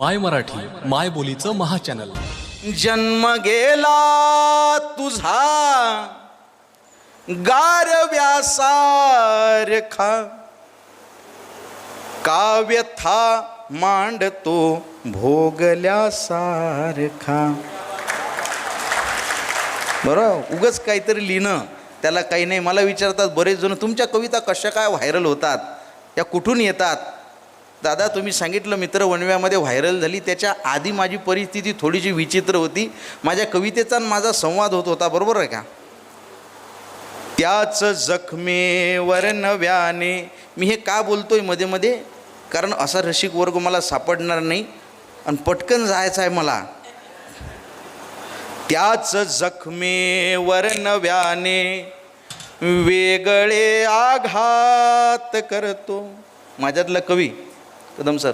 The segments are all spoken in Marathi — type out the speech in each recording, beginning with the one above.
माय मराठी माय बोलीचं महाचॅनल. जन्म गेला तुझा गारव्यासारखा काव्यथा मांडतो भोगल्यासारखा बरं उगच काहीतरी लिहिणं त्याला काही नाही. मला विचारतात बरेच जण तुमच्या कविता कशा काय व्हायरल होतात? या कुठून येतात? दादा तुम्ही सांगितलं मित्र वणव्यामध्ये व्हायरल झाली. त्याच्या आधी माझी परिस्थिती थोडीशी विचित्र होती. माझ्या कवितेचा आणि माझा संवाद होत होता बरोबर आहे का? त्याच जखमेवर नव्याने मी हे का बोलतोयमध्ये मध्ये? कारण असा रसिक वर्ग मला सापडणार नाही. आणि पटकन जायचं आहे मला. त्याच जखमेवर नव्याने वेगळे आघात करतो. माझ्यातला कवी कदम सर.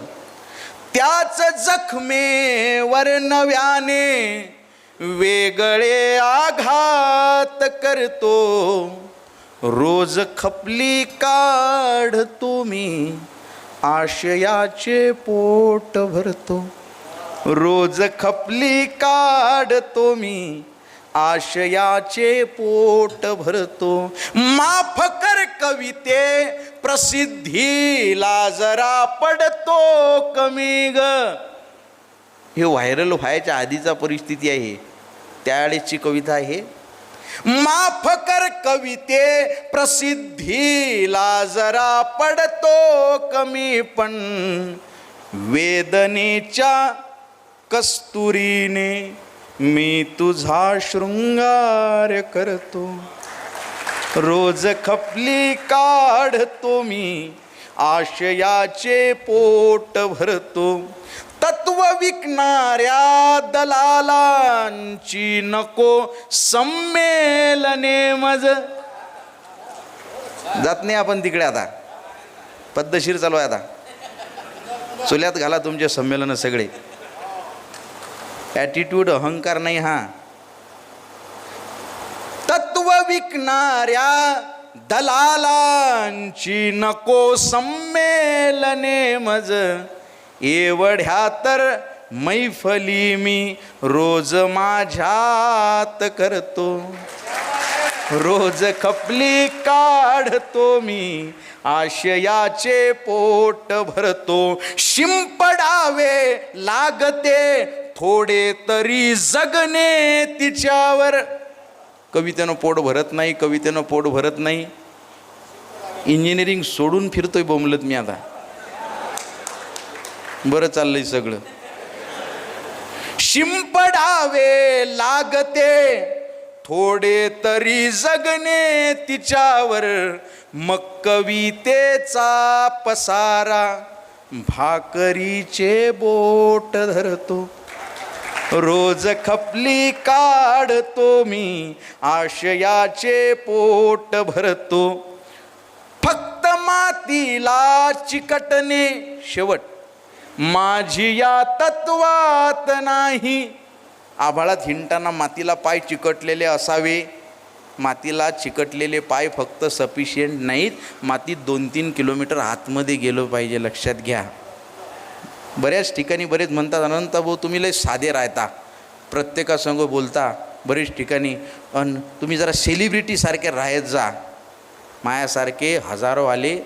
त्याच जखमेवर नव्याने वेगळे आघात करतो. रोज खपली काढतो मी आशयाचे पोट भरतो. रोज खपली काढतो मी आशयाचे पोट भरतो. माफ कर कविते प्रसिद्धीला जरा पडतो कमी ग. हे व्हायरल व्हायच्या आधीचा परिस्थिती आहे. त्यावेळेसची कविता आहे. माफ कर कविते प्रसिद्धीला जरा पडतो कमी पण वेदनेच्या कस्तुरीने मी तुझा शृंगार करतो. रोज खपली काढतो मी आशयाचे पोट भरतो. तत्व विकणाऱ्या दलालांची नको संमेलने मज. जात नाही आपण तिकडे आता. पद्धतशीर चालू आहे आता. चुल्यात घाला तुमचे संमेलन सगळे. ॲटिट्यूड अहंकार नाही हा. विकणाऱ्या दलालांची नको संमेलने मज. एवढ्या तर मैफली मी रोज माझ्यात करतो. रोज खपली काढतो मी आशयाचे पोट भरतो. शिंपडावे लागते थोडे तरी जगणे तिच्यावर. कवितेनं पोट भरत नाही कवितेनं पोट भरत नाही. इंजिनिअरिंग सोडून फिरतोय बोंबलत मी आता. बरं चाललंय सगळं. शिंपडावे लागते थोडे तरी जगणे तिच्यावर. मग कवितेचा पसारा भाकरीचे बोट धरतो. रोज खपली काढतो मी आशयाचे पोट भरतो. फक्त मातीला चिकटणे शेवट माझी या तत्वात नाही. आभाळात हिंडताना मातीला पाय चिकटलेले असावे. मातीला चिकटलेले पाय फक्त सफिशियंट नाहीत. मातीत दोन तीन किलोमीटर आतमध्ये गेलो पाहिजे लक्षात घ्या. बऱ्याच ठिकाणी बरेच म्हणतात अनंत भाऊ तुम्ही लय साधे राहता. प्रत्येकासंग बोलता बरेच ठिकाणी अन तुम्ही जरा सेलिब्रिटीसारखे राहत जा. मायासारखे हजारो आले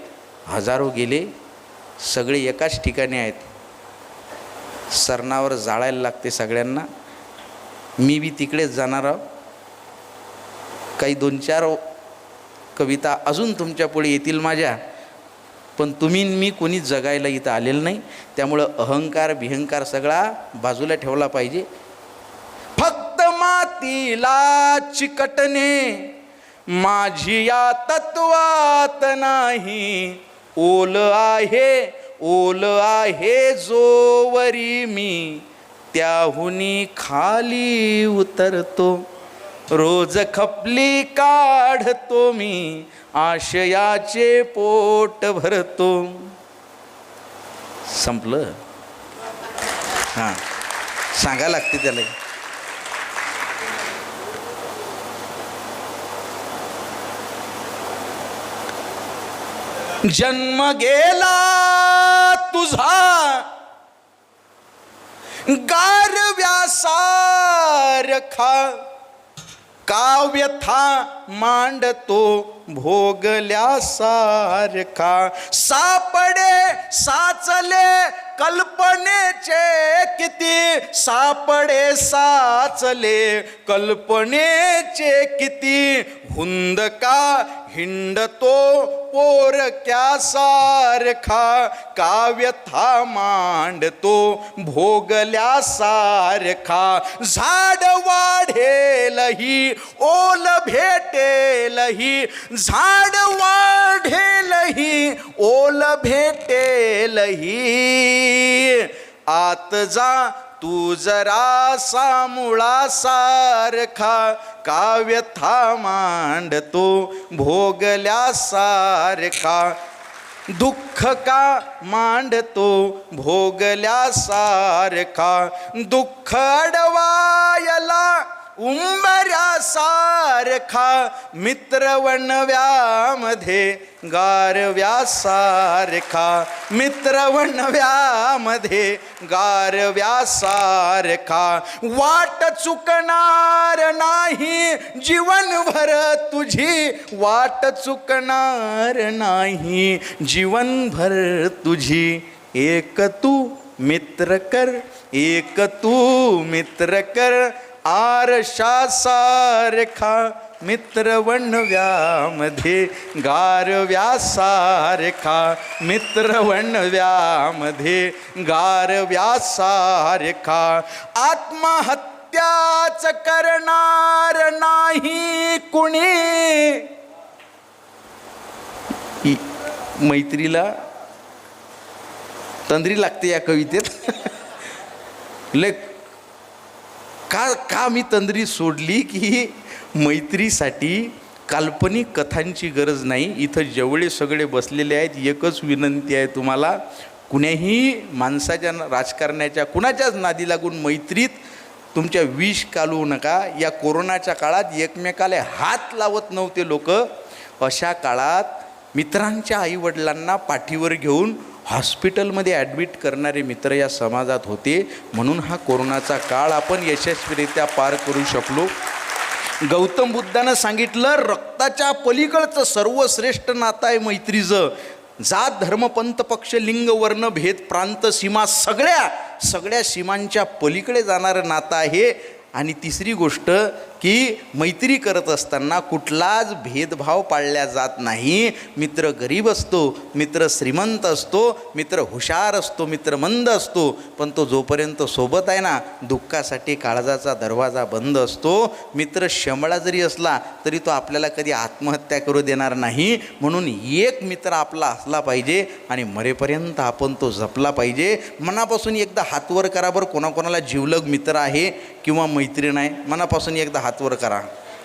हजारो गेले सगळे एकाच ठिकाणी आहेत. सरणावर जाळायला लागते सगळ्यांना. मी बी तिकडेच जाणार आहो. काही दोन चार कविता अजून तुमच्यापुढे येतील माझ्या. पण तुम्ही मी कोणी जगायला इथं आलेलं नाही. त्यामुळं अहंकार बिहंकार सगळा बाजूला ठेवला पाहिजे. फक्त मातीला चिकटणे माझी या तत्वात नाही. ओल आहे ओल आहे जोवरी मी. त्याहुनी खाली उतरतो. रोज खपली काढतो मी आशयाचे पोट भरतो. संपलं? हां. सांगा लागते त्याला. जन्म गेला तुझा. काव्यथा मांडतो. भोगल्या सारखा सापडे साचले कल्पनेचे किती? सापडे साचले कल्पनेचे किती? हुंदका हिंडतो पोरक्या सारखा काव्यथा मांडतो भोगल्या सारखा झाड वाढेलही ओल भेटेलही झाड वाढेलही ओल भेटेलही. आत जा तू जरा सामुळा सारखा काव्यथा मांडतो भोगल्यासारखा. दुःख का मांडतो भोगल्यासारखा. दुःख अडवायला उंबऱ्यासारखा मित्रवणव्यामध्ये गारव्यासारखा मित्रवणव्यामध्ये गारव्यासारखा वाट चुकणार नाही जीवनभर तुझी वाट चुकणार नाही जीवनभर तुझी. एक तू मित्र कर एक तू मित्र कर आरशासारखा मित्रवणव्यामध्ये गारव्यासारखा मित्रवणव्यामध्ये गारव्यासारखा आत्महत्याच करणार नाही कुणी? मैत्रीला तंद्री लागते या कवितेत. लय का का मी तंद्री सोडली की मैत्रीसाठी काल्पनिक कथांची गरज नाही? इथं जेवढे सगळे बसलेले आहेत एकच विनंती आहे तुम्हाला. कुण्याही माणसाच्या न- राजकारण्याच्या कुणाच्याच नादी लागून मैत्रीत तुमच्या विष कालवू नका. या कोरोनाच्या काळात एकमेकाला हात लावत नव्हते लोक. अशा काळात मित्रांच्या आईवडिलांना पाठीवर घेऊन हॉस्पिटलमध्ये ॲडमिट करणारे मित्र या समाजात होते. म्हणून हा कोरोनाचा काळ आपण यशस्वीरित्या पार करू शकलो. गौतम बुद्धानं सांगितलं रक्ताच्या पलीकडचं सर्वश्रेष्ठ नातं आहे मैत्रीचं. जात धर्म पंथ पक्ष लिंग वर्ण भेद प्रांत सीमा सगळ्या सगळ्या सीमांच्या पलीकडे जाणारं नातं आहे. आणि तिसरी गोष्ट की मैत्री करत असताना कुठलाच भेदभाव पाळला जात नाही. मित्र गरीब असतो मित्र श्रीमंत असतो मित्र हुशार असतो मित्र मंद असतो पण तो जोपर्यंत सोबत आहे ना दुःखासाठी काळजाचा दरवाजा बंद असतो. मित्र शमळा जरी असला तरी तो आपल्याला कधी आत्महत्या करू देणार नाही. म्हणून एक मित्र आपला असला पाहिजे आणि मरेपर्यंत आपण तो जपला पाहिजे. मनापासून एकदा हातवर करा बरं कोणाकोणाला जीवलग मित्र आहे किंवा मैत्रीण आहे मनापासून एकदा हात हातवर करा.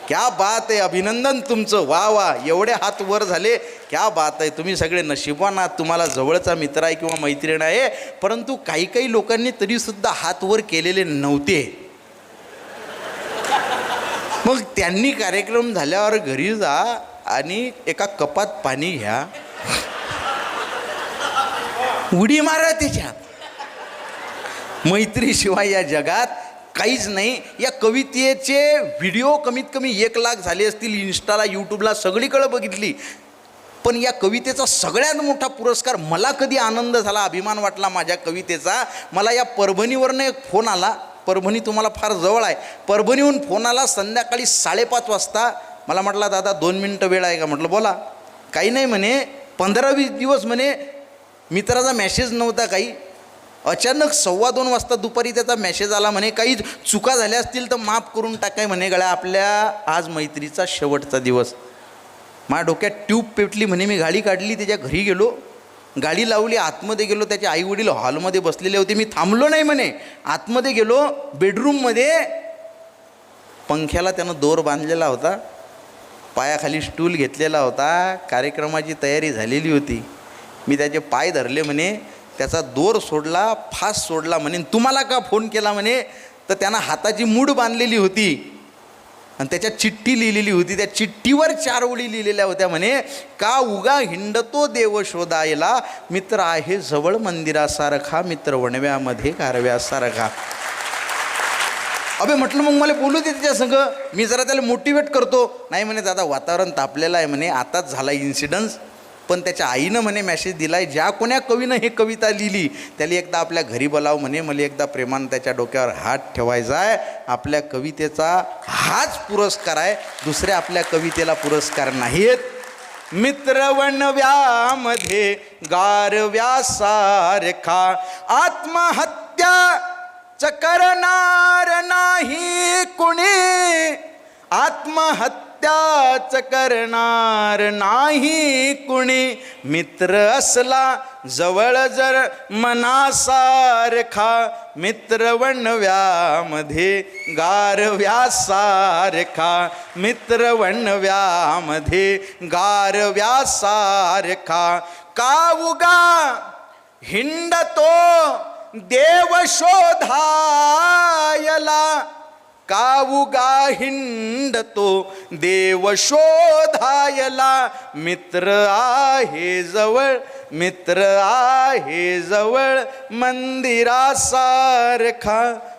क्या बात आहे अभिनंदन तुमचं. वा वा एवढे हात वर झाले. क्या बात आहे तुम्ही सगळे नशिबान आहात. तुम्हाला जवळचा मित्र आहे किंवा मैत्रीण आहे परंतु काही काही लोकांनी तरीसुद्धा हात वर केलेले नव्हते. मग त्यांनी कार्यक्रम झाल्यावर घरी जा आणि एका कपात पाणी घ्या. उडी मारा त्याच्यात मैत्रीशिवाय या जगात काहीच नाही. या कवितेचे व्हिडिओ कमीत कमी एक लाख झाले असतील. इन्स्टाला यूट्यूबला सगळीकडं बघितली. पण या कवितेचा सगळ्यात मोठा पुरस्कार मला कधी आनंद झाला अभिमान वाटला माझ्या कवितेचा? मला या परभणीवरनं एक फोन आला. परभणी तुम्हाला फार जवळ आहे. परभणीहून फोन आला संध्याकाळी साडेपाच वाजता. मला म्हटला दादा दोन मिनटं वेळ आहे का? म्हटलं बोला. काही नाही म्हणे. पंधरा वीस दिवस म्हणे. मित्राचा मॅसेज नव्हता काही. अचानक सव्वा दोन वाजता दुपारी त्याचा मेसेज आला म्हणे काही चुका झाल्या असतील तर माफ करून टाकाय म्हणे गळ्या आपल्या आज मैत्रीचा शेवटचा दिवस. माझ्या डोक्यात ट्यूब पेटली म्हणे मी गाडी काढली त्याच्या घरी गेलो गाडी लावली आतमध्ये गेलो त्याचे आईवडील हॉलमध्ये बसलेले होते मी थांबलो नाही म्हणे आतमध्ये गेलो बेडरूममध्ये पंख्याला त्यानं दोर बांधलेला होता पायाखाली स्टूल घेतलेला होता कार्यक्रमाची तयारी झालेली होती मी त्याचे पाय धरले म्हणे त्याचा दोर सोडला फास सोडला म्हणे तुम्हाला का फोन केला म्हणे? तर त्यानं हाताची मूड बांधलेली होती. आणि त्याच्यात चिठ्ठी लिहिलेली होती. त्या चिठ्ठीवर चार ओळी लिहिलेल्या होत्या म्हणे का उगा हिंडतो देव शोधायला? मित्र आहे जवळ मंदिरासारखा मित्र वणव्यामध्ये कारव्यासारखा अबे म्हटलं मग मला बोलू दे त्याच्या संग. मी जरा त्याला मोटिवेट करतो. नाही म्हणे दादा वातावरण तापलेलं आहे म्हणे. आताच झाला इन्सिडन्स पण त्याच्या आईनं म्हणे मॅसेज दिलाय ज्या कोण्या कवीनं हे कविता लिहिली त्याला एकदा आपल्या घरी बोलाव म्हणे मला एकदा प्रेमानं त्याच्या डोक्यावर हात ठेवायचा आहे आपल्या कवितेचा हाच पुरस्कार आहे दुसऱ्या आपल्या कवितेला पुरस्कार नाहीत मित्रवणव्यामध्ये गारव्यासारखा आत्महत्या च करणार नाही कुणी. त्याच करणार नाही कुणी. मित्र असला जवळ जर मनासारखा. मित्र वणव्यामध्ये गारव्यासारखा मित्र वणव्यामध्ये गारव्यासारखा का उगा हिंडतो? देव शोधायला. काऊगा हिंडतो देव शोधायला मित्र आहे जवळ मित्र आहे जवळ मंदिरासारखा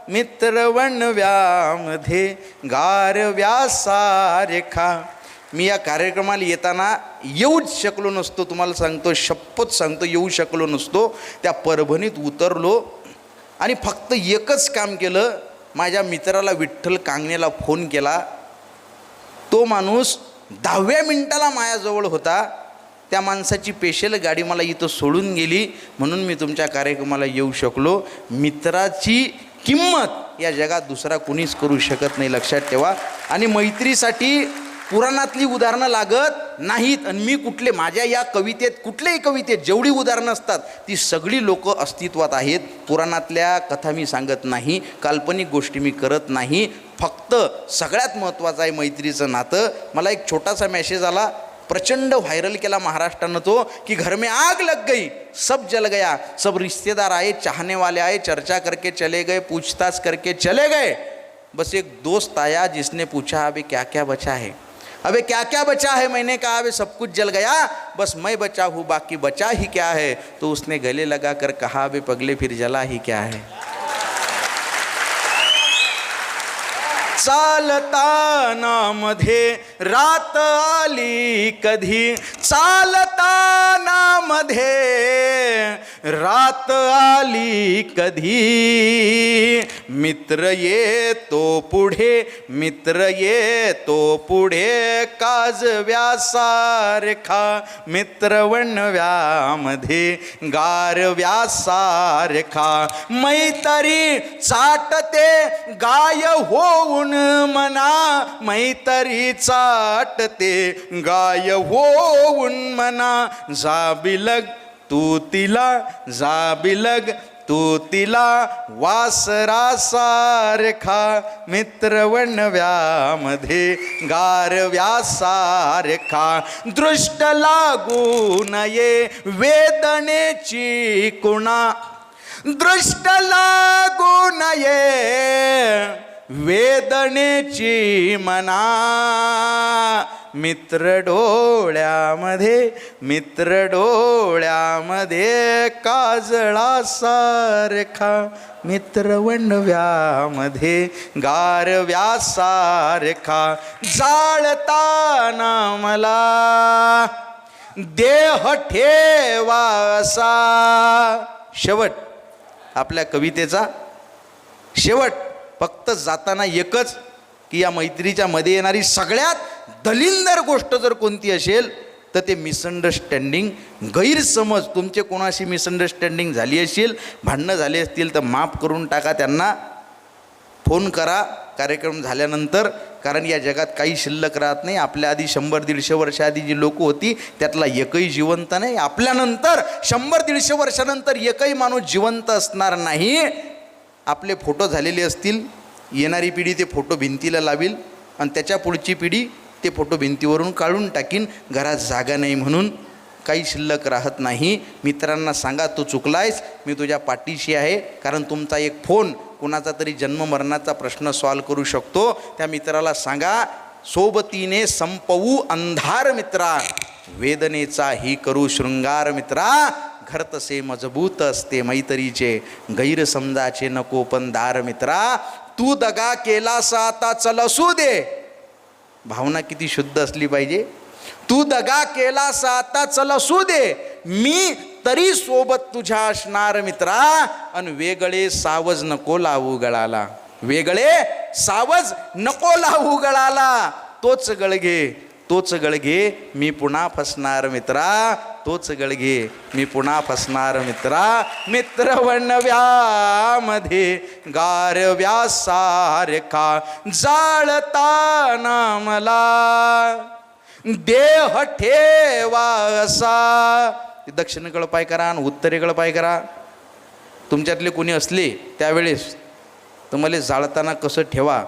मित्र वणव्यामध्ये गारव्यासारखा मी या कार्यक्रमाला येताना येऊच शकलो नसतो तुम्हाला सांगतो शपथ सांगतो येऊ शकलो नसतो त्या परभणीत उतरलो आणि फक्त एकच काम केलं माझ्या मित्राला विठ्ठल कांगणेला फोन केला. तो माणूस दहाव्या मिनिटाला माझ्याजवळ होता. त्या माणसाची पेशल गाडी मला इथं सोडून गेली. म्हणून मी तुमच्या कार्यक्रमाला येऊ शकलो. मित्राची किंमत या जगात दुसरा कुणीच करू शकत नाही लक्षात ठेवा. आणि मैत्रीसाठी पुराणातली उदाहरणं लागत नाहीत. आणि मी कुठले माझ्या या कवितेत कुठल्याही कवितेत जेवढी उदाहरणं असतात ती सगळी लोक अस्तित्वात आहेत. पुराणातल्या कथा मी सांगत नाही काल्पनिक गोष्टी मी करत नाही. फक्त सगळ्यात महत्त्वाचं आहे मैत्रीचं नातं. मला एक छोटासा मेसेज आला. प्रचंड व्हायरल केला महाराष्ट्रानं तो की घर में आग लग गई सब जल गया सब रिश्तेदार आए चाहने वाले आए चर्चा करके चले गए पूछताछ करके चले गए. बस एक दोस्त आया जिसने पूछा अभी क्या क्या बचा है? अबे क्या क्या बचा है मैंने कहा अबे सब कुछ जल गया। बस मैं बचा हूँ, बाकी बचा ही क्या है? तो उसने गले लगा कर कहा, अबे पगले फिर जला ही क्या है? चालता नाम रात आली कधी चालताना मध्ये रात आली कधी? मित्र येतो पुढे मित्र ये तो पुढे काजव्यासारखा मित्र वणव्यामध्ये गारव्यासारखा मैतरी चाटते गाय होऊन मना मैतरी चाटते गाय होऊन मना। जाबिलग तू तिला जाबिलग तू तिला। वासरासारखा मित्रवणव्यामध्ये गारव्यासारखा दृष्ट लागू नये वेदनेची कुणा। दृष्ट लागू नये वेदनेची मना। मित्र डोळ्यामध्ये मित्र डोळ्यामध्ये काजळासारखा मित्र वणव्यामध्ये गारव्यासारखा जाळताना मला देह ठेवासा. शेवट आपल्या कवितेचा शेवट फक्त जाताना एकच की या मैत्रीच्या मध्ये येणारी सगळ्यात दलिंदर गोष्ट जर कोणती असेल तर ते मिसअंडरस्टँडिंग गैरसमज तुमचे कोणाशी मिसअंडरस्टँडिंग झाली असेल भांडणं झाली असतील तर माफ करून टाका त्यांना. फोन करा कार्यक्रम झाल्यानंतर कारण या जगात काही शिल्लक राहत नाही. आपल्या आधी शंभर दीडशे वर्षाआधी जी लोक होती त्यातला एकही जिवंत नाही. आपल्यानंतर शंभर दीडशे वर्षानंतर एकही माणूस जिवंत असणार नाही. आपले फोटो झालेले असतील. येणारी पिढी ते फोटो भिंतीला लावील. आणि त्याच्या पुढची पिढी ते फोटो भिंतीवरून काढून टाकीन घरात जागा नाही म्हणून. काही शिल्लक राहत नाही. मित्रांना सांगा तू चुकलायस मी तुझ्या पाठीशी आहे कारण तुमचा एक फोन कुणाचा तरी जन्म मरणाचा प्रश्न सॉल्व करू शकतो. त्या मित्राला सांगा सोबतीने संपवू अंधार मित्रा वेदनेचा ही करू शृंगार मित्रा. घर तसे मजबूत असते मैत्रीचे गैरसमजाचे नको पण दार मित्रा. तू दगा केलास आता चल असू दे. भावना किती शुद्ध असली पाहिजे. तू दगा केलास आता चल असू दे. मी तरी सोबत तुझ्या असणार मित्रा. अन वेगळे सावज नको लावू गळाला. वेगळे सावज नको लावू गळाला. तोच गळघे तोच गळघे मी पुन्हा फसणार मित्रा. तोच गळघे मी पुन्हा फसणार मित्रा. मित्र वणव्यामध्ये गारव्या सारखा जाळताना मला. देह ठेवा असा. दक्षिणेकडं पाय करा आणि उत्तरेकडं पाय करा. तुमच्यातले कोणी असले त्यावेळेस तुम्हाला जाळताना कसं ठेवा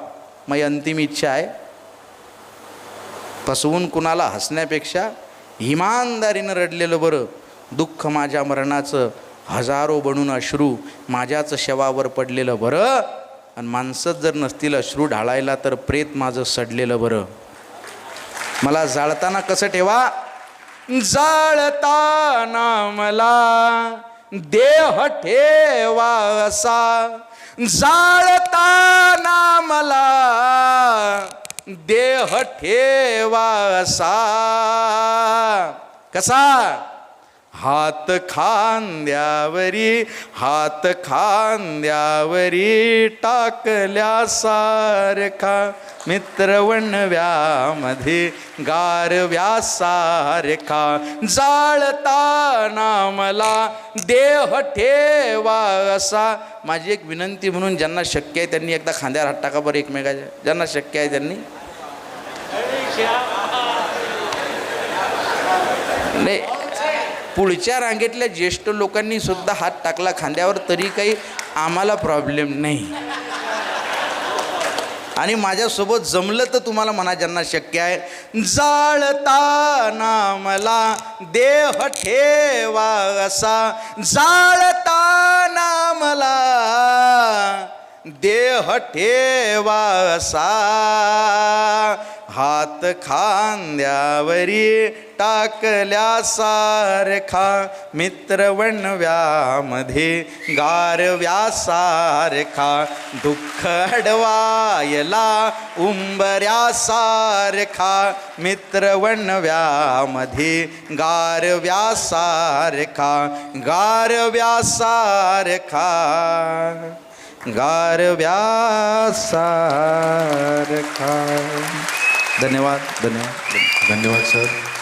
माझी अंतिम इच्छा आहे. फसवून कुणाला हसण्यापेक्षा इमानदारीनं रडलेलं बरं. दुःख माझ्या मरणाचं हजारो बनून अश्रू माझ्याच शवावर पडलेलं बरं. आणि माणसंच जर नसतील अश्रू ढाळायला तर प्रेत माझं सडलेलं बरं. मला जाळताना कसं ठेवा? जाळताना मला देह ठेवा असा. जाळताना मला देह ठेवा असा. कसा? हात खांद्यावरी हात खांद्यावरी टाकल्या सारखा. मित्रवणव्यामध्ये गारव्या सारखा जाळताना मला देह ठेवा असा. माझी एक विनंती म्हणून ज्यांना शक्य आहे त्यांनी एकदा खांद्यावर हात टाका बरं एकमेकाच्या. ज्यांना शक्य आहे त्यांनी. नाही पुढच्या रांगेतल्या ज्येष्ठ लोकांनी सुद्धा हात टाकला खांद्यावर तरी काही आम्हाला प्रॉब्लेम नाही. आणि माझ्यासोबत जमलं तर तुम्हाला म्हणा ज्यांना शक्य आहे जाळताना मला देह ठेवा असा जाळताना मला देह ठेवा असा. हात खांद्यावरी टाकल्या सारखा मित्रवणव्यामध्ये गारव्या सारखा दुःख अडवायला उंबऱ्या सारखा मित्रवणव्यामध्ये गारव्या सारखा गारव्या सारखा गारव्या सारखा धन्यवाद धन्यवाद. धन्यवाद सर.